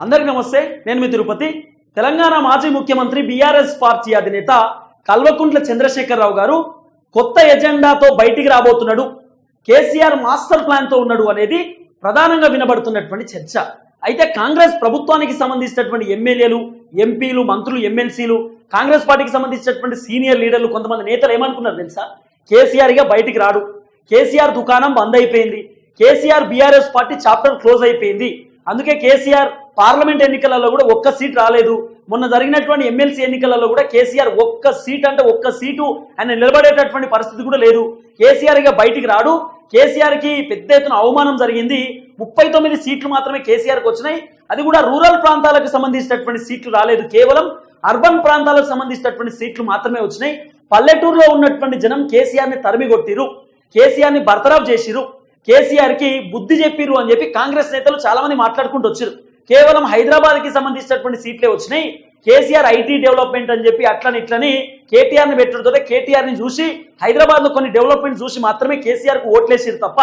అందరికీ నమస్తే నేను మీ తిరుపతి. తెలంగాణ మాజీ ముఖ్యమంత్రి బీఆర్ఎస్ పార్టీ అధినేత కల్వకుంట్ల చంద్రశేఖరరావు గారు కొత్త ఎజెండాతో బయటికి రాబోతున్నాడు. కేసీఆర్ మాస్టర్ ప్లాన్తో ఉన్నాడు అనేది ప్రధానంగా వినబడుతున్నటువంటి చర్చ. అయితే కాంగ్రెస్ ప్రభుత్వానికి సంబంధించినటువంటి ఎమ్మెల్యేలు ఎంపీలు మంత్రులు ఎమ్మెల్సీలు కాంగ్రెస్ పార్టీకి సంబంధించినటువంటి సీనియర్ లీడర్లు కొంతమంది నేతలు ఏమనుకున్నారు తెలుసా? కేసీఆర్గా బయటికి రాడు. కేసీఆర్ దుకాణం బంద్ అయిపోయింది. KCR BRS party chapter close అయిపోయింది. అందుకే కేసీఆర్ పార్లమెంట్ ఎన్నికలలో కూడా ఒక్క సీట్ రాలేదు. మొన్న జరిగినటువంటి ఎమ్మెల్సీ ఎన్నికలలో కూడా కేసీఆర్ ఒక్క సీట్ అంటే ఒక్క సీటు ఆయన నిలబడేటటువంటి పరిస్థితి కూడా లేదు. కేసీఆర్ ఇక బయటికి రాడు. కేసీఆర్కి పెద్ద ఎత్తున అవమానం జరిగింది. ముప్పై తొమ్మిది సీట్లు మాత్రమే కేసీఆర్కి వచ్చినాయి. అది కూడా రూరల్ ప్రాంతాలకు సంబంధించినటువంటి సీట్లు రాలేదు. కేవలం అర్బన్ ప్రాంతాలకు సంబంధించినటువంటి సీట్లు మాత్రమే వచ్చినాయి. పల్లెటూరులో ఉన్నటువంటి జనం కేసీఆర్ని తరిమి కొట్టిరు కేసీఆర్ బర్తరాఫ్ చేసిరు కేసీఆర్కి బుద్ధి చెప్పిరు అని చెప్పి కాంగ్రెస్ నేతలు చాలా మంది మాట్లాడుకుంటూ వచ్చారు కేవలం హైదరాబాద్కి సంబంధించినటువంటి సీట్లే వచ్చినాయి. కేసీఆర్ ఐటీ డెవలప్మెంట్ అని చెప్పి అట్లని ఇట్లని కేటీఆర్ని పెట్టడంతో కేటీఆర్ని చూసి హైదరాబాద్లో కొన్ని డెవలప్మెంట్ చూసి మాత్రమే కేసీఆర్కు ఓట్లేసారు తప్ప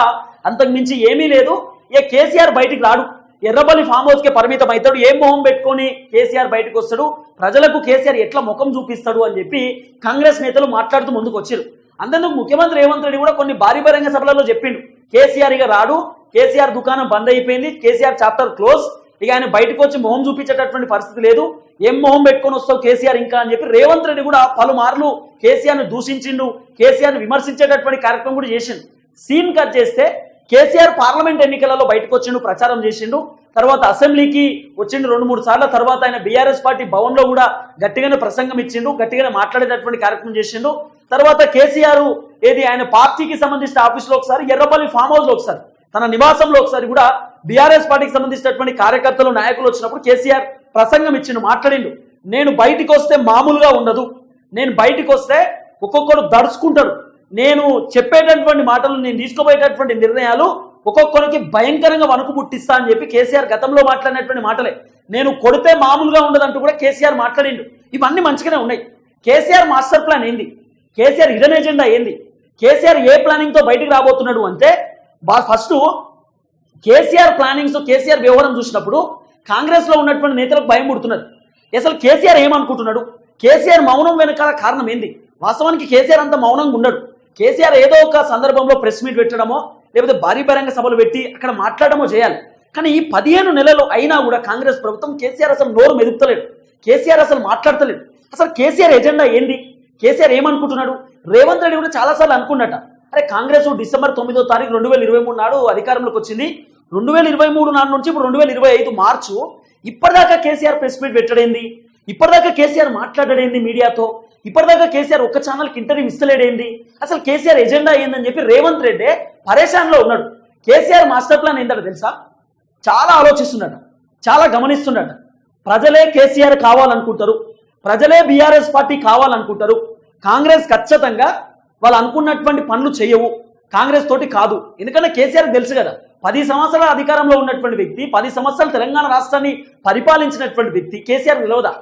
అంతకు మించి ఏమీ లేదు. ఏ కేసీఆర్ బయటికి రాడు. ఎర్రబల్లి ఫామ్ హౌస్ కే పరిమితం అవుతాడు ఏం మొహం పెట్టుకొని కేసీఆర్ బయటకు వస్తాడు? ప్రజలకు కేసీఆర్ ఎట్లా ముఖం చూపిస్తాడు అని చెప్పి కాంగ్రెస్ నేతలు మాట్లాడుతూ ముందుకు వచ్చారు. అందుకు ముఖ్యమంత్రి రేవంత్ రెడ్డి కూడా కొన్ని భారీ బహిరంగ సభలలో చెప్పిండు. కేసీఆర్ ఇక రాడు. కేసీఆర్ దుకాణం బంద్ అయిపోయింది. KCR chapter close. ఇక ఆయన బయటకు వచ్చి మొహం చూపించేటటువంటి పరిస్థితి లేదు. ఏం మొహం పెట్టుకొని వస్తావు కేసీఆర్ ఇంకా అని చెప్పి రేవంత్ రెడ్డి కూడా పలుమార్లు కేసీఆర్ను దూషించిండు కేసీఆర్ను విమర్శించేటటువంటి కార్యక్రమం కూడా చేసిండు. సీన్ కట్ చేస్తే కేసీఆర్ పార్లమెంట్ ఎన్నికలలో బయటకు వచ్చిండు ప్రచారం చేసిండు. తర్వాత అసెంబ్లీకి వచ్చిండు రెండు మూడు సార్ల తర్వాత ఆయన బీఆర్ఎస్ పార్టీ భవన్లో కూడా గట్టిగానే ప్రసంగం ఇచ్చిండు గట్టిగానే మాట్లాడేటటువంటి కార్యక్రమం చేసిండు. తర్వాత కేసీఆర్ ఏది ఆయన పార్టీకి సంబంధించిన ఆఫీస్లో ఒకసారి ఎర్రపల్లి ఫామ్ హౌస్లో ఒకసారి తన నివాసంలో ఒకసారి కూడా బీఆర్ఎస్ పార్టీకి సంబంధించినటువంటి కార్యకర్తలు నాయకులు వచ్చినప్పుడు కేసీఆర్ ప్రసంగం ఇచ్చిండు మాట్లాడిండు. నేను బయటికి వస్తే మామూలుగా ఉండదు. నేను బయటికి వస్తే ఒక్కొక్కరు దడుచుకుంటాడు నేను చెప్పేటటువంటి మాటలు నేను తీసుకోబోయేటటువంటి నిర్ణయాలు ఒక్కొక్కరికి భయంకరంగా వణుకు పుట్టిస్తా అని చెప్పి కేసీఆర్ గతంలో మాట్లాడినటువంటి మాటలే. నేను కొడితే మామూలుగా ఉండదంటూ కూడా కేసీఆర్ మాట్లాడిండు. ఇవన్నీ మంచిగానే ఉన్నాయి. కేసీఆర్ మాస్టర్ ప్లాన్ ఏంది? కేసీఆర్ హిడెన్ ఎజెండా ఏంది? కేసీఆర్ ఏ ప్లానింగ్తో బయటికి రాబోతున్నాడు అంటే బా ఫస్ట్ కేసీఆర్ ప్లానింగ్స్ కేసీఆర్ వ్యవహారం చూసినప్పుడు కాంగ్రెస్లో ఉన్నటువంటి నేతలకు భయం పుడుతున్నది. అసలు కేసీఆర్ ఏమనుకుంటున్నాడు? కేసీఆర్ మౌనం వెనకాల కారణం ఏంది? వాస్తవానికి కేసీఆర్ అంత మౌనంగా ఉండడు. కేసీఆర్ ఏదో ఒక సందర్భంలో ప్రెస్ మీట్ పెట్టడమో లేకపోతే భారీ బహిరంగ సభలు పెట్టి అక్కడ మాట్లాడమో చేయాలి. కానీ ఈ పదిహేను నెలలు అయినా కూడా కాంగ్రెస్ ప్రభుత్వం కేసీఆర్ అసలు నోరు మెదుపుతలేడు కేసీఆర్ అసలు మాట్లాడతలేడు అసలు కేసీఆర్ ఎజెండా ఏంది? కేసీఆర్ ఏమనుకుంటున్నాడు? రేవంత్ రెడ్డి కూడా చాలాసార్లు అనుకున్నట. అరే కాంగ్రెస్ డిసెంబర్ తొమ్మిదో తారీఖు రెండు వేల ఇరవై మూడు నాడు అధికారంలోకి వచ్చింది. రెండు వేల ఇరవై మూడు నాడు నుంచి ఇప్పుడు రెండు వేల ఇరవై ఐదు మార్చు ఇప్పటిదాకా కేసీఆర్ ప్రెస్ మీట్ పెట్టడేంది? ఇప్పటిదాకా కేసీఆర్ మాట్లాడడేంది మీడియాతో? ఇప్పటిదాకా కేసీఆర్ ఒక్క ఛానల్కి ఇంటర్వ్యూ ఇస్తలేడేంది? అసలు కేసీఆర్ ఎజెండా ఏందని చెప్పి రేవంత్ రెడ్డి పరేషాన్లో ఉన్నాడు. కేసీఆర్ మాస్టర్ ప్లాన్ ఏంటో తెలుసా? చాలా ఆలోచిస్తున్నాడు. చాలా గమనిస్తున్నాడు. ప్రజలే కేసీఆర్ కావాలనుకుంటారు. ప్రజలే బీఆర్ఎస్ పార్టీ కావాలనుకుంటారు. కాంగ్రెస్ ఖచ్చితంగా వాళ్ళు అనుకున్నటువంటి పనులు చేయవు. కాంగ్రెస్ తోటి కాదు. ఎందుకంటే కేసీఆర్ తెలుసు కదా పది సంవత్సరాల అధికారంలో ఉన్నటువంటి వ్యక్తి పది సంవత్సరాలు తెలంగాణ రాష్ట్రాన్ని పరిపాలించినటువంటి వ్యక్తి కేసీఆర్ నిలవదా?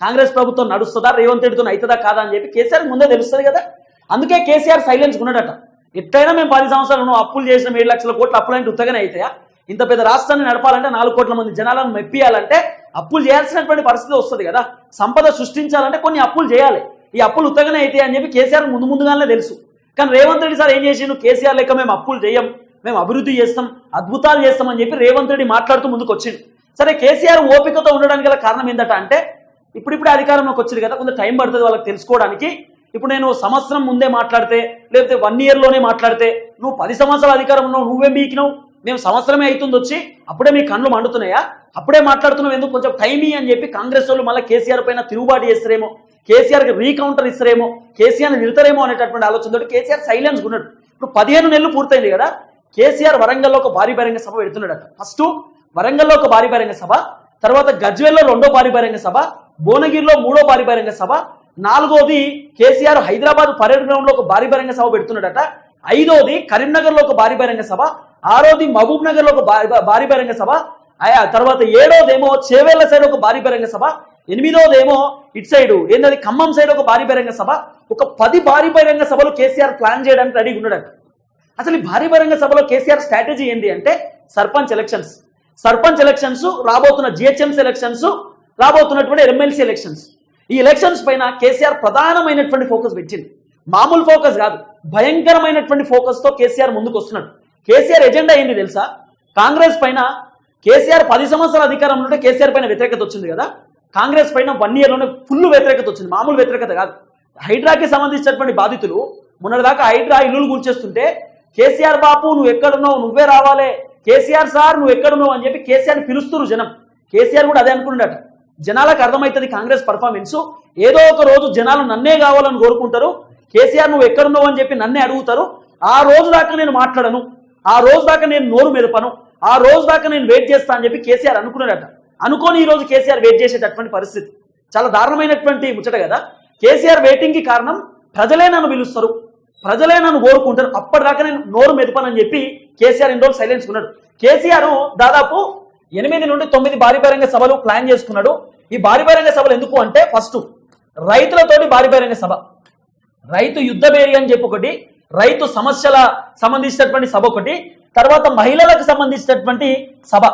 కాంగ్రెస్ ప్రభుత్వం నడుస్తుందా? రేవంత్ రెడ్డితో అవుతుందా కాదా అని చెప్పి కేసీఆర్ ముందే తెలుస్తుంది కదా? అందుకే కేసీఆర్ సైలెన్స్ ఉన్నాడట ఎట్లయినా మేము పది సంవత్సరాలు నువ్వు అప్పులు చేసిన ఏడు లక్షల కోట్లు అప్పులు అంటే ఉత్తగానే అవుతాయా? ఇంత పెద్ద రాష్ట్రాన్ని నడపాలంటే నాలుగు కోట్ల మంది జనాలను మెప్పియాలంటే అప్పులు చేయాల్సినటువంటి పరిస్థితి వస్తుంది కదా? సంపద సృష్టించాలంటే కొన్ని అప్పులు చేయాలి. ఈ అప్పులు ఉత్తగానే అవుతాయి అని చెప్పి కేసీఆర్ ముందు ముందుగానే తెలుసు. కానీ రేవంత్ రెడ్డి సార్ ఏం చేసిండు? కేసీఆర్ లెక్క మేము అప్పులు చేయం. మేము అభివృద్ధి చేస్తాం అద్భుతాలు చేస్తామని చెప్పి రేవంత్ రెడ్డి మాట్లాడుతూ ముందుకు వచ్చింది సరే కేసీఆర్ ఓపికతో ఉండడానికి గల కారణం ఏంటంటే అంటే ఇప్పుడిప్పుడే అధికారంలోకి వచ్చింది కదా కొంచెం టైం పడుతుంది వాళ్ళకి తెలుసుకోవడానికి. ఇప్పుడు నేను సంవత్సరం ముందే మాట్లాడితే లేకపోతే వన్ ఇయర్లోనే మాట్లాడితే నువ్వు పది సంవత్సరాల అధికారం ఉన్నావు నువ్వేం బీకినావు. మేము సంవత్సరమే అవుతుంది వచ్చి అప్పుడే మీ కళ్ళు మండుతున్నాయా? అప్పుడే మాట్లాడుతున్నావు ఎందుకు? కొంచెం టైం అని చెప్పి కాంగ్రెస్ వాళ్ళు మళ్ళీ కేసీఆర్ పైన తిరుగుబాటు చేస్తారేమో? కేసీఆర్కి రీకౌంటర్ ఇస్తారేమో? కేసీఆర్ని నిలుతారేమో అనేటటువంటి ఆలోచనతో కేసీఆర్ సైలెన్స్ ఉన్నాడు. ఇప్పుడు పదిహేను నెలలు పూర్తయింది కదా కేసీఆర్ వరంగల్లో ఒక భారీ బహిరంగ సభ పెడుతున్నాడట ఫస్ట్ వరంగల్లో ఒక భారీ బహిరంగ సభ తర్వాత గజ్వేల్లో రెండో భారీ బహిరంగ సభ భువనగిరిలో మూడో భారీ బహిరంగ సభ నాలుగోది కేసీఆర్ హైదరాబాద్ పరేడ్ గ్రౌండ్ ఒక భారీ బహిరంగ సభ పెడుతున్నాడట ఐదోది కరీంనగర్లో ఒక భారీ బహిరంగ సభ ఆరోది మహబూబ్ నగర్లో ఒక భారీ- బహిరంగ సభ తర్వాత ఏడోదేమో చేవేళ్ళ సైడ్ ఒక భారీ బహిరంగ సభ ఎనిమిదోదేమో ఇటు సైడ్ ఏంటది ఖమ్మం సైడ్ ఒక భారీ బహిరంగ సభ ఒక పది భారీ బహిరంగ సభలు కేసీఆర్ ప్లాన్ చేయడానికి రెడీగా ఉన్నాడట అసలు ఈ భారీ బహిరంగ సభలో కేసీఆర్ స్ట్రాటజీ ఏంటి అంటే సర్పంచ్ ఎలక్షన్స్. సర్పంచ్ ఎలక్షన్స్ రాబోతున్న జిహెచ్ఎంసీ ఎలక్షన్స్ రాబోతున్నటువంటి ఎమ్మెల్సీ ఎలక్షన్స్. ఈ ఎలక్షన్స్ పైన కేసీఆర్ ప్రధానమైనటువంటి ఫోకస్ పెట్టింది మామూలు ఫోకస్ కాదు భయంకరమైనటువంటి ఫోకస్తో కేసీఆర్ ముందుకు వస్తున్నాడు కేసీఆర్ ఎజెండా ఏంది తెలుసా? కాంగ్రెస్ పైన కేసీఆర్ పది సంవత్సరాల అధికారంలో ఉంటే కేసీఆర్ పైన వ్యతిరేకత వచ్చింది కదా? కాంగ్రెస్ పైన వన్ ఇయర్లోనే ఫుల్ వ్యతిరేకత వచ్చింది. మామూలు వ్యతిరేకత కాదు. హైడ్రాకి సంబంధించినటువంటి బాధితులు మొన్నటిదాకా హైడ్రా ఇల్లులు కూల్చేస్తుంటే కేసీఆర్ బాపు నువ్వు ఎక్కడున్నావు? నువ్వే రావాలే. కేసీఆర్ సార్ నువ్వు ఎక్కడున్నావు? అని చెప్పి కేసీఆర్ పిలుస్తున్నారు జనం. కేసీఆర్ కూడా అదే అనుకున్నాడట జనాలకు అర్థమవుతుంది కాంగ్రెస్ పర్ఫార్మెన్స్. ఏదో ఒక రోజు జనాలు నన్నే కావాలని కోరుకుంటారు. కేసీఆర్ నువ్వు ఎక్కడున్నావు? అని చెప్పి నన్నే అడుగుతారు. ఆ రోజు దాకా నేను మాట్లాడను. ఆ రోజు దాకా నేను నోరు మెదపను. ఆ రోజు దాకా నేను వెయిట్ చేస్తా అని చెప్పి కేసీఆర్ అనుకున్నాడట. అనుకోని ఈ రోజు కేసీఆర్ వెయిట్ చేసేటటువంటి పరిస్థితి. చాలా దారుణమైనటువంటి ముచ్చట కదా. కేసీఆర్ వెయిటింగ్కి కారణం ప్రజలే నన్ను పిలుస్తారు. ప్రజలే నన్ను కోరుకుంటారు. అప్పటిదాకా నేను నోరు మెదపనని చెప్పి కేసీఆర్ ఇన్ని రోజులు సైలెన్స్ ఉన్నాడు. కేసీఆర్ దాదాపు ఎనిమిది నుండి తొమ్మిది భారీ బహిరంగ సభలు ప్లాన్ చేసుకున్నాడు. ఈ భారీ బహిరంగ సభలు ఎందుకు అంటే ఫస్ట్ రైతులతోటి భారీ బహిరంగ సభ. రైతు యుద్ధ బేరి అని చెప్పి ఒకటి రైతు సమస్యల సంబంధించినటువంటి సభ ఒకటి తర్వాత మహిళలకు సంబంధించినటువంటి సభ.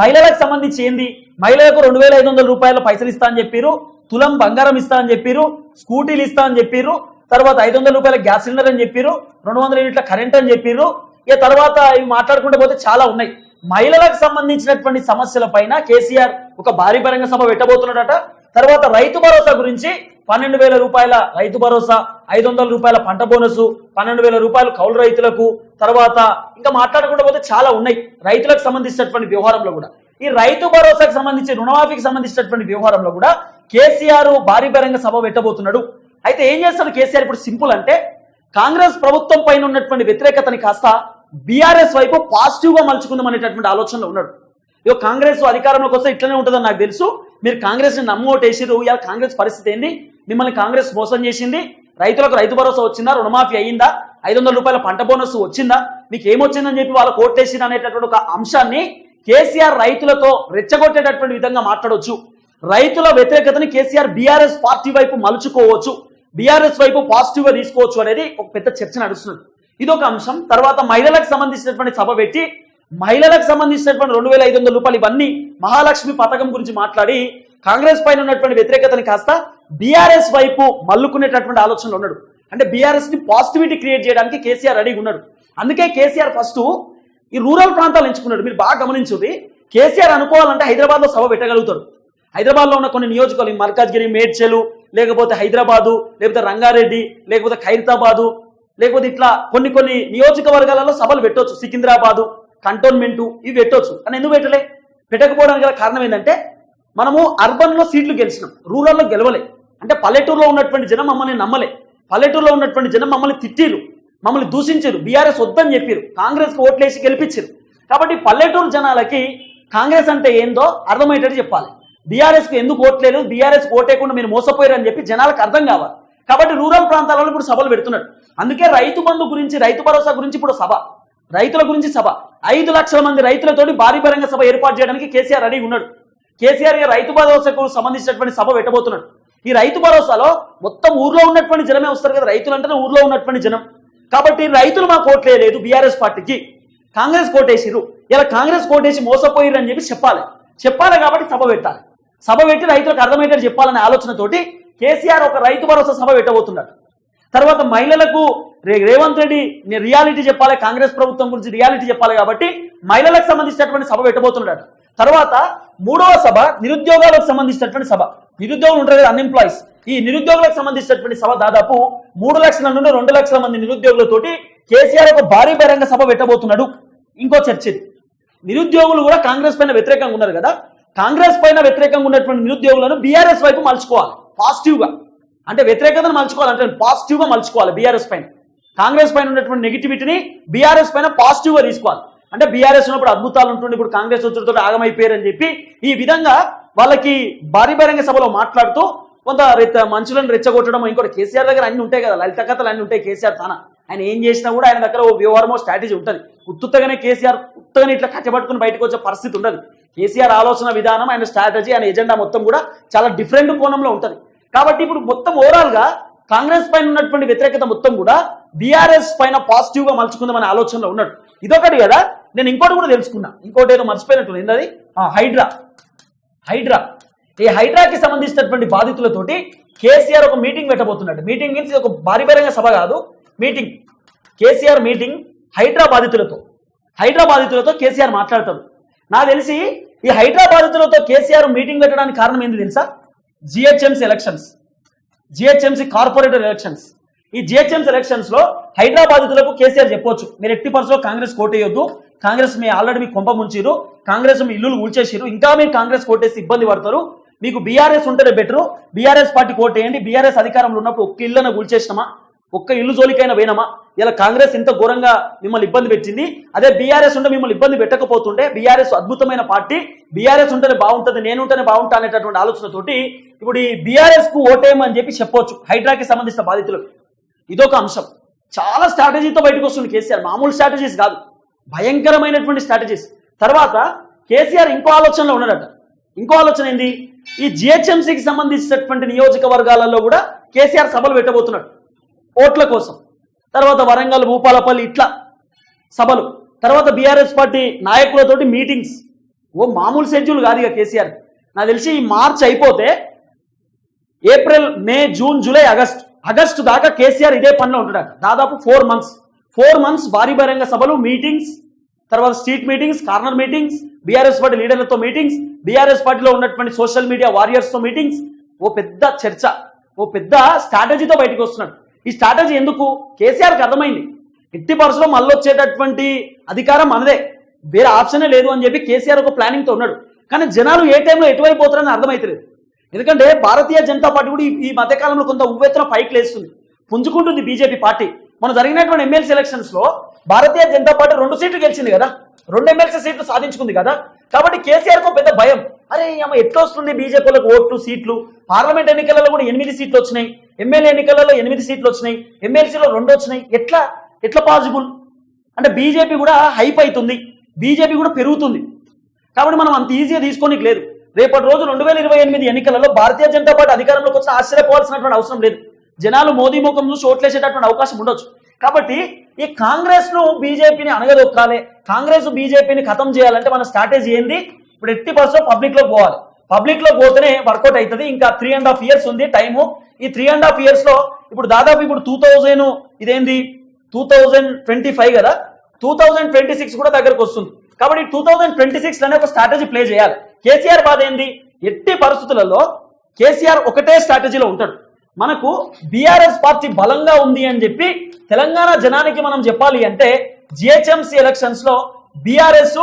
మహిళలకు సంబంధించి ఏంది? మహిళలకు రెండు వేల ఐదు వందల రూపాయల పైసలు ఇస్తా అని చెప్పారు తులం బంగారం ఇస్తా అని చెప్పారు స్కూటీలు ఇస్తా అని చెప్పారు తర్వాత ఐదు వందల రూపాయల గ్యాస్ సిలిండర్ అని చెప్పారు రెండు వందల యూనిట్ల కరెంట్ అని చెప్పారు ఇక తర్వాత ఇవి మాట్లాడుకుంటూ పోతే చాలా ఉన్నాయి. మహిళలకు సంబంధించినటువంటి సమస్యల పైన కేసీఆర్ ఒక భారీ బహిరంగ సభ పెట్టబోతున్నాడట. తర్వాత రైతు భరోసా గురించి పన్నెండు వేల రూపాయల రైతు భరోసా ఐదు వందల రూపాయల పంట బోనసు పన్నెండు వేల రూపాయలు కౌలు రైతులకు. తర్వాత ఇంకా మాట్లాడకుండా పోతే చాలా ఉన్నాయి. రైతులకు సంబంధించినటువంటి వ్యవహారంలో కూడా. ఈ రైతు భరోసాకు సంబంధించి రుణమాఫీకి సంబంధించినటువంటి వ్యవహారంలో కూడా కేసీఆర్ భారీ బహిరంగ సభ పెట్టబోతున్నాడు. అయితే ఏం చేస్తాడు కేసీఆర్ ఇప్పుడు సింపుల్ అంటే కాంగ్రెస్ ప్రభుత్వం పైన ఉన్నటువంటి వ్యతిరేకతని కాస్త బీఆర్ఎస్ వైపు పాజిటివ్గా మలుచుకుందాం అనేటటువంటి ఆలోచనలో ఉన్నాడు. ఇక కాంగ్రెస్ అధికారంలోకి వస్తే ఇట్లనే ఉంటుందని నాకు తెలుసు. మీరు కాంగ్రెస్ని నమ్మోటేసిరు ఇవాళ కాంగ్రెస్ పరిస్థితి ఏంది? మిమ్మల్ని కాంగ్రెస్ మోసం చేసింది. రైతులకు రైతు భరోసా వచ్చిందా? రుణమాఫీ అయ్యిందా ఐదు వందల రూపాయల పంట బోనస్ వచ్చిందా? మీకు ఏమొచ్చిందని చెప్పి వాళ్ళ కోర్టేసిన అనేటటువంటి ఒక అంశాన్ని కేసీఆర్ రైతులతో రెచ్చగొట్టేటటువంటి విధంగా మాట్లాడొచ్చు. రైతుల వ్యతిరేకతని కేసీఆర్ బీఆర్ఎస్ పార్టీ వైపు మలుచుకోవచ్చు. బీఆర్ఎస్ వైపు పాజిటివ్గా తీసుకోవచ్చు అనేది ఒక పెద్ద చర్చ నడుస్తున్నది ఇదొక అంశం. తర్వాత మహిళలకు సంబంధించినటువంటి సభ పెట్టి మహిళలకు సంబంధించినటువంటి రెండు వేల ఐదు వందల రూపాయలు ఇవన్నీ మహాలక్ష్మి పథకం గురించి మాట్లాడి కాంగ్రెస్ పైన ఉన్నటువంటి వ్యతిరేకతని కాస్త బీఆర్ఎస్ వైపు మల్లుకునేటటువంటి ఆలోచనలో ఉన్నాడు. అంటే బీఆర్ఎస్ని పాజిటివిటీ క్రియేట్ చేయడానికి కేసీఆర్ రెడీగా ఉన్నాడు. అందుకే కేసీఆర్ ఫస్ట్ ఈ రూరల్ ప్రాంతాలు ఎంచుకున్నాడు. మీరు బాగా గమనించింది కేసీఆర్ అనుకోవాలంటే హైదరాబాద్లో సభ పెట్టగలుగుతాడు. హైదరాబాద్లో ఉన్న కొన్ని నియోజకవర్గాలు మర్కాజ్గిరి మేడ్చలు లేకపోతే హైదరాబాదు లేకపోతే రంగారెడ్డి లేకపోతే ఖైరతాబాదు లేకపోతే ఇట్లా కొన్ని కొన్ని నియోజకవర్గాలలో సభలు పెట్టవచ్చు సికింద్రాబాదు కంటోన్మెంటు ఇవి పెట్టవచ్చు కానీ ఎందుకు పెట్టలే? పెట్టకపోవడానికి గల కారణం ఏంటంటే మనము అర్బన్లో సీట్లు గెలిచినాం. రూరల్లో గెలవలే. అంటే పల్లెటూరులో ఉన్నటువంటి జనం మమ్మల్ని నమ్మలే. పల్లెటూరులో ఉన్నటువంటి జనం మమ్మల్ని తిట్టిరు మమ్మల్ని దూషించారు బీఆర్ఎస్ వద్దని చెప్పారు కాంగ్రెస్కి ఓట్లేసి గెలిపించారు కాబట్టి పల్లెటూరు జనాలకి కాంగ్రెస్ అంటే ఏందో అర్థమయ్యేటట్టు చెప్పాలి. బీఆర్ఎస్ ఎందుకు ఓట్లేదు బీఆర్ఎస్ ఓటేయకుండా మీరు మోసపోయారని చెప్పి జనాలకు అర్థం కావాలి. కాబట్టి రూరల్ ప్రాంతాలలో ఇప్పుడు సభలు పెడుతున్నాడు. అందుకే రైతు బంధు గురించి రైతు భరోసా గురించి ఇప్పుడు సభ. రైతుల గురించి సభ. ఐదు లక్షల మంది రైతులతోటి భారీ బహిరంగ సభ ఏర్పాటు చేయడానికి కేసీఆర్ రెడీ ఉన్నాడు. కేసీఆర్ రైతు భరోసాకు సంబంధించినటువంటి సభ పెట్టబోతున్నాడు. ఈ రైతు భరోసాలో మొత్తం ఊర్లో ఉన్నటువంటి జనమే వస్తారు కదా. రైతులు అంటేనే ఊర్లో ఉన్నటువంటి జనం. కాబట్టి రైతులు మాకు ఓట్లేదు బీఆర్ఎస్ పార్టీకి. కాంగ్రెస్ కోటేసిరు ఇలా కాంగ్రెస్ కోటేసి మోసపోయిరు అని చెప్పి చెప్పాలి. చెప్పాలి కాబట్టి సభ పెట్టాలి. సభ పెట్టి రైతులకు అర్థమయ్యేటట్టు చెప్పాలనే ఆలోచనతోటి కేసీఆర్ ఒక రైతు భరోసా సభ పెట్టబోతున్నాడు. తర్వాత మహిళలకు రే- రేవంత్ రెడ్డి రియాలిటీ చెప్పాలి కాంగ్రెస్ ప్రభుత్వం గురించి రియాలిటీ చెప్పాలి కాబట్టి మహిళలకు సంబంధించినటువంటి సభ పెట్టబోతున్నాడు. తర్వాత మూడవ సభ నిరుద్యోగాలకు సంబంధించినటువంటి సభ. నిరుద్యోగులు ఉంటారు కదా అన్ఎంప్లాయీస్ ఈ నిరుద్యోగులకు సంబంధించినటువంటి సభ దాదాపు మూడు లక్షల నుండి రెండు లక్షల మంది నిరుద్యోగులతోటి కేసీఆర్ ఒక భారీ బహిరంగ సభ పెట్టబోతున్నాడు. ఇంకో చర్చ నిరుద్యోగులు కూడా కాంగ్రెస్ పైన వ్యతిరేకంగా ఉన్నారు కదా కాంగ్రెస్ పైన వ్యతిరేకంగా ఉన్నటువంటి నిరుద్యోగులను బీఆర్ఎస్ వైపు మలుచుకోవాలి. పాజిటివ్గా. అంటే వ్యతిరేకతను మలుచుకోవాలంటే పాజిటివ్గా మలుచుకోవాలి బీఆర్ఎస్ పైన. కాంగ్రెస్ పైన ఉన్నటువంటి నెగిటివిటీని బీఆర్ఎస్ పైన పాజిటివ్గా తీసుకోవాలి. అంటే బీఆర్ఎస్ ఉన్నప్పుడు అద్భుతాలు ఉంటుండే. ఇప్పుడు కాంగ్రెస్ వచ్చినతో ఆగమైపోయారని చెప్పి ఈ విధంగా వాళ్ళకి భారీ బహిరంగ సభలో మాట్లాడుతూ కొంత రెత్త మనుషులను రెచ్చగొట్టడం ఇంకోటి కేసీఆర్ దగ్గర అన్ని ఉంటాయి కదా. లలిత కథలు అన్ని ఉంటాయి కేసీఆర్ తన. ఆయన ఏం చేసినా కూడా ఆయన దగ్గర ఓ వ్యవహారమో స్ట్రాటజీ ఉంటుంది. ఉత్తుతగానే కేసీఆర్ ఉత్తగానే ఇట్లా కట్టబట్టుకుని బయటకు వచ్చే పరిస్థితి ఉండదు. కేసీఆర్ ఆలోచన విధానం ఆయన స్ట్రాటజీ ఆయన ఎజెండా మొత్తం కూడా చాలా డిఫరెంట్ కోణంలో ఉంటుంది. కాబట్టి ఇప్పుడు మొత్తం ఓవరాల్గా కాంగ్రెస్ పైన ఉన్నటువంటి వ్యతిరేకత మొత్తం కూడా బీఆర్ఎస్ పైన పాజిటివ్గా మలుచుకుందామనే ఆలోచనలో ఉన్నాడు. ఇదొకటి కదా నేను ఇంకోటి కూడా తెలుసుకున్నా. ఇంకోటి ఏదో మర్చిపోయినట్టు ఏంటది హైడ్రా. హైడ్రా. ఈ హైడ్రాకి సంబంధించినటువంటి బాధితులతోటి కేసీఆర్ ఒక మీటింగ్ పెట్టబోతున్నాడు. మీటింగ్ మీన్స్ ఒక భారీ బహిరంగ సభ కాదు. మీటింగ్. కేసీఆర్ మీటింగ్ హైడ్రా బాధితులతో హైడ్రా బాధితులతో కేసీఆర్ మాట్లాడతారు నాకు తెలిసి ఈ హైడ్రా బాధితులతో కేసీఆర్ మీటింగ్ పెట్టడానికి కారణం ఏంది తెలుసా? GHMC elections. GHMC corporator elections. ఈ జిహెచ్ఎంసీ ఎలక్షన్స్లో హైదరాబాదితులకు కేసీఆర్ చెప్పొచ్చు. మీరు ఎట్టి పరిస్థితుల్లో కాంగ్రెస్ కోటేయొద్దు. కాంగ్రెస్ మీ ఆల్రెడీ మీ కొంప ముంచిరు కాంగ్రెస్ మీ ఇల్లులు కూల్చేసిరు ఇంకా మీరు కాంగ్రెస్ కోటేసి ఇబ్బంది పడతారు. మీకు బీఆర్ఎస్ ఉంటేనే బెటరు. బీఆర్ఎస్ పార్టీ కోటేయండి. బీఆర్ఎస్ అధికారంలో ఉన్నప్పుడు ఒక్క ఇల్లున కూల్చేసినామా? ఒక్క ఇల్లు జోలికైనా పోయినామా? ఇలా కాంగ్రెస్ ఇంత ఘోరంగా మిమ్మల్ని ఇబ్బంది పెట్టింది. అదే బీఆర్ఎస్ ఉంటే మిమ్మల్ని ఇబ్బంది పెట్టకపోతుంటే బీఆర్ఎస్ అద్భుతమైన పార్టీ. బీఆర్ఎస్ ఉంటేనే బాగుంటుంది నేను ఉంటేనే బాగుంటా అనేటటువంటి ఆలోచనతోటి ఇప్పుడు ఈ బీఆర్ఎస్కు ఓటేయమని చెప్పి చెప్పవచ్చు హైడ్రాకి సంబంధించిన బాధితులు ఇదొక అంశం. చాలా స్ట్రాటజీతో బయటకు వస్తుంది కేసీఆర్. మామూలు స్ట్రాటజీస్ కాదు. భయంకరమైనటువంటి స్ట్రాటజీస్. తర్వాత కేసీఆర్ ఇంకో ఆలోచనలో ఉన్నాడట. ఇంకో ఆలోచన ఏంది? ఈ జిహెచ్ఎంసీకి సంబంధించినటువంటి నియోజకవర్గాలలో కూడా కేసీఆర్ సభలు పెట్టబోతున్నాడు. ఓట్ల కోసం. తర్వాత వరంగల్ భూపాలపల్లి ఇట్లా సభలు. తర్వాత బీఆర్ఎస్ పార్టీ నాయకులతోటి మీటింగ్స్. ఓ మామూలు షెడ్యూల్ కాదు ఇక కేసీఆర్. నాకు తెలిసి ఈ మార్చ్ అయిపోతే April May June July August. August దాకా కేసీఆర్ ఇదే పనిలో ఉంటాడు దాదాపు ఫోర్ మంత్స్. ఫోర్ మంత్స్ భారీ బహిరంగ సభలు మీటింగ్స్. తర్వాత street meetings corner meetings BRS party లీడర్లతో meetings BRS పార్టీలో ఉన్నటువంటి సోషల్ మీడియా వారియర్స్తో మీటింగ్స్. ఓ పెద్ద చర్చ. ఓ పెద్ద స్ట్రాటజీతో బయటకు వస్తున్నాడు. ఈ స్ట్రాటజీ ఎందుకు? కేసీఆర్కి అర్థమైంది. ఎట్టి పరుసలో మళ్ళీ వచ్చేటటువంటి అధికారం మనదే. వేరే ఆప్షనే లేదు అని చెప్పి కేసీఆర్ ఒక ప్లానింగ్తో ఉన్నాడు. కానీ జనాలు ఏ టైంలో ఎటువైపు పోతారని అర్థమైతలేదు. ఎందుకంటే భారతీయ జనతా పార్టీ కూడా ఈ- మధ్యకాలంలో కొంత ఉవ్వెత్తున పైకి లేస్తుంది. పుంజుకుంటుంది బీజేపీ పార్టీ. మనం జరిగినటువంటి ఎమ్మెల్సీ ఎలక్షన్స్లో భారతీయ జనతా పార్టీ రెండు సీట్లు గెలిచింది కదా. రెండు ఎమ్మెల్సీ సీట్లు సాధించుకుంది కదా. కాబట్టి కేసీఆర్కు పెద్ద భయం. అరే అమ్మ ఎట్లా వస్తుంది బీజేపీలకు ఓట్లు సీట్లు? పార్లమెంట్ ఎన్నికలలో కూడా ఎనిమిది సీట్లు వచ్చినాయి. ఎమ్మెల్యే ఎన్నికలలో ఎనిమిది సీట్లు వచ్చినాయి ఎమ్మెల్సీలో రెండు వచ్చినాయి. ఎట్లా? ఎట్లా పాసిబుల్ అంటే బీజేపీ కూడా హైప్ అవుతుంది బీజేపీ కూడా పెరుగుతుంది. కాబట్టి మనం అంత ఈజీగా తీసుకోనికి లేదు. రేపటి రోజు రెండు వేల ఇరవై ఎనిమిది ఎన్నికలలో భారతీయ జనతా పార్టీ అధికారంలోకి వచ్చిన ఆశ్చర్యపోవాల్సినటువంటి అవసరం లేదు. జనాలు మోదీ ముఖం చూసి ఓట్లేసేటటువంటి అవకాశం ఉండొచ్చు. కాబట్టి ఈ కాంగ్రెస్ను బీజేపీని అనగదొక్కాలి కాంగ్రెస్ బీజేపీని ఖతం చేయాలంటే మన స్ట్రాటజీ ఏంది? ఇప్పుడు ఎట్టి పర్సెంట్ పబ్లిక్లో పోవాలి. పబ్లిక్లో పోతేనే వర్కౌట్ అవుతుంది. ఇంకా త్రీ అండ్ హాఫ్ ఇయర్స్ ఉంది టైము. ఈ త్రీ అండ్ హాఫ్ ఇయర్స్లో ఇప్పుడు దాదాపు ఇప్పుడు టూ థౌజండ్ ఇదేంది? టూ థౌజండ్ ట్వంటీ ఫైవ్ కదా? టూ థౌజండ్ ట్వంటీ సిక్స్ కూడా దగ్గరకు వస్తుంది. కాబట్టి టూ థౌజండ్ ట్వంటీ సిక్స్లోనే ఒక స్ట్రాటజీ ప్లే చేయాలి. కేసీఆర్ బాధ ఏంది? ఎట్టి పరిస్థితులలో కేసీఆర్ ఒకటే స్ట్రాటజీలో ఉంటాడు. మనకు బీఆర్ఎస్ పార్టీ బలంగా ఉంది అని చెప్పి తెలంగాణ జనానికి మనం చెప్పాలి అంటే జిహెచ్ఎంసీ ఎలక్షన్స్లో బీఆర్ఎస్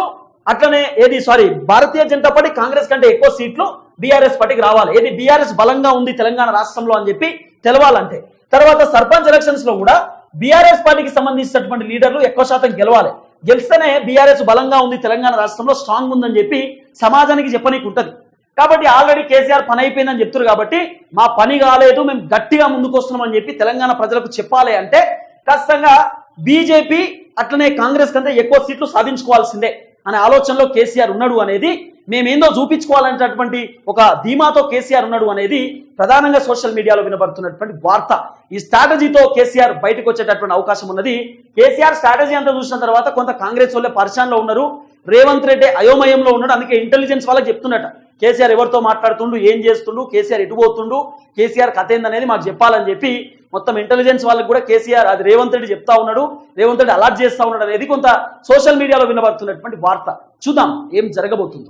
అట్లనే ఏది? Sorry Bharatiya Janata party Congress కంటే ఎక్కువ సీట్లు బీఆర్ఎస్ పార్టీకి రావాలి. ఏది? బీఆర్ఎస్ బలంగా ఉంది తెలంగాణ రాష్ట్రంలో అని చెప్పి తెలవాలంటే. తర్వాత సర్పంచ్ ఎలక్షన్స్లో కూడా బీఆర్ఎస్ పార్టీకి సంబంధించినటువంటి లీడర్లు ఎక్కువ శాతం గెలవాలి. గెలిస్తేనే బీఆర్ఎస్ బలంగా ఉంది తెలంగాణ రాష్ట్రంలో స్ట్రాంగ్ ఉందని చెప్పి సమాజానికి చెప్పనీకి ఉంటుంది. కాబట్టి ఆల్రెడీ కేసీఆర్ పని అయిపోయిందని చెప్తున్నారు కాబట్టి మా పని కాలేదు మేము గట్టిగా ముందుకు వస్తున్నామని చెప్పి తెలంగాణ ప్రజలకు చెప్పాలి అంటే ఖచ్చితంగా బీజేపీ అట్లనే కాంగ్రెస్ కంటే ఎక్కువ సీట్లు సాధించుకోవాల్సిందే అనే ఆలోచనలో కేసీఆర్ ఉన్నాడు అనేది మేమేందో చూపించుకోవాలనేటటువంటి ఒక ధీమాతో కేసీఆర్ ఉన్నాడు అనేది ప్రధానంగా సోషల్ మీడియాలో వినబడుతున్నటువంటి వార్త. ఈ స్ట్రాటజీతో కేసీఆర్ బయటకు వచ్చేటటువంటి అవకాశం ఉన్నది. కేసీఆర్ స్ట్రాటజీ అంతా చూసిన తర్వాత కొంత కాంగ్రెస్ వాళ్ళే పరిచయంలో ఉన్నారు. రేవంత్ రెడ్డి అయోమయంలో ఉన్నాడు. అందుకే ఇంటెలిజెన్స్ వాళ్ళకి చెప్తున్నట. కేసీఆర్ ఎవరితో మాట్లాడుతుండు ఏం చేస్తుండు కేసీఆర్ ఎటు పోతుండు కేసీఆర్ కథ ఏందనేది మాకు చెప్పాలని చెప్పి మొత్తం ఇంటెలిజెన్స్ వాళ్ళకి కూడా కేసీఆర్ అది రేవంత్ రెడ్డి చెప్తా ఉన్నాడు. రేవంత్ రెడ్డి అలర్ట్ చేస్తా ఉన్నాడు అనేది కొంత సోషల్ మీడియాలో వినబడుతున్నటువంటి వార్త. చూద్దాం ఏం జరగబోతుందో.